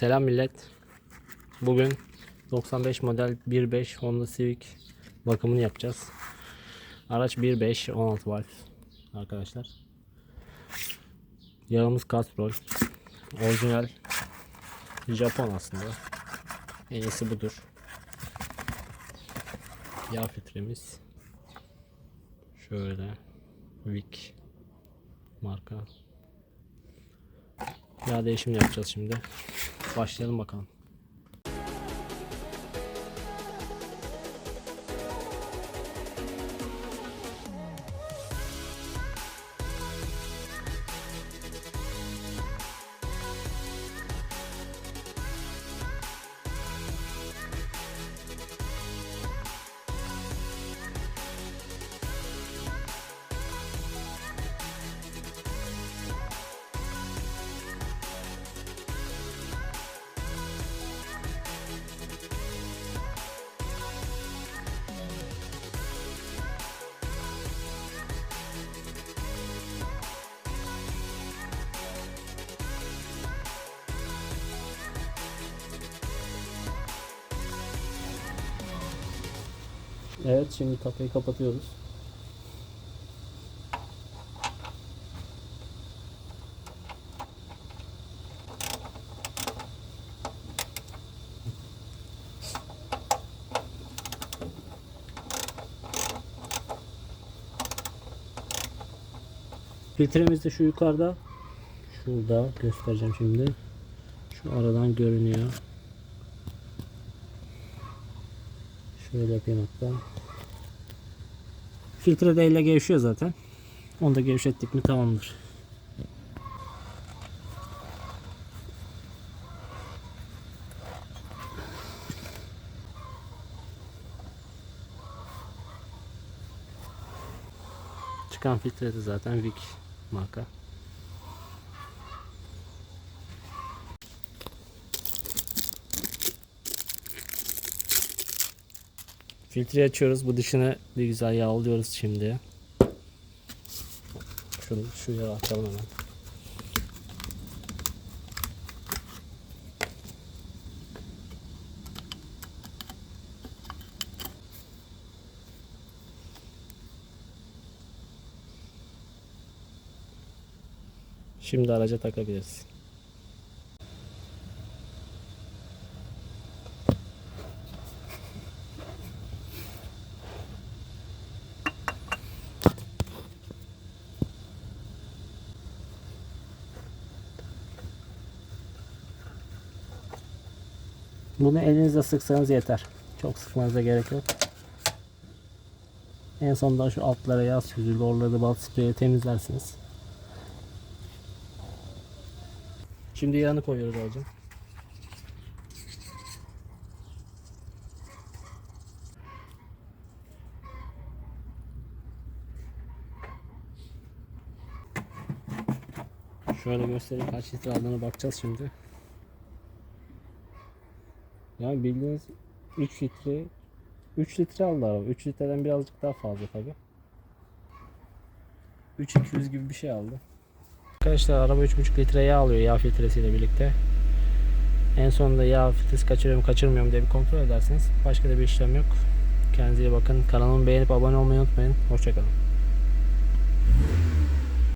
Selam millet. Bugün 95 model 1.5 Honda Civic bakımını yapacağız. Araç 1.5 16 valve arkadaşlar. Yağımız Castrol. Orijinal Japon aslında. En iyisi budur. Yağ filtremiz. Şöyle Vic marka. Yağ değişimi yapacağız şimdi. Başlayalım bakalım. Evet şimdi kafayı kapatıyoruz. Filtremiz de şu yukarıda. Şurada göstereceğim şimdi. Şu aradan görünüyor. Şöyle yapayım hatta. Filtre de elle gevşiyor zaten. Onu da gevşettik mi tamamdır. Çıkan filtre de zaten Vic marka. Filtreyi açıyoruz. Bu dışını bir güzel yağlıyoruz şimdi. Şunu şu yağı açalım hemen. Şimdi araca takabiliriz. Bunu elinizle sıksanız yeter. Çok sıkmanıza gerek yok. En sonunda şu altlara yağ süzülü, oraları bal spreyle temizlersiniz. Şimdi yağını koyuyoruz hocam. Şöyle göstereyim kaç litre aldığını bakacağız şimdi. Yani bildiğiniz 3 litre 3 litre aldı araba. 3 litreden birazcık daha fazla tabi. 3200 gibi bir şey aldı. Arkadaşlar araba 3.5 litre yağ alıyor yağ filtresiyle birlikte. En sonunda yağ filtresi kaçırıyor mu kaçırmıyor mu diye bir kontrol edersiniz. Başka da bir işlem yok. Kendinize iyi bakın. Kanalımı beğenip abone olmayı unutmayın. Hoşçakalın.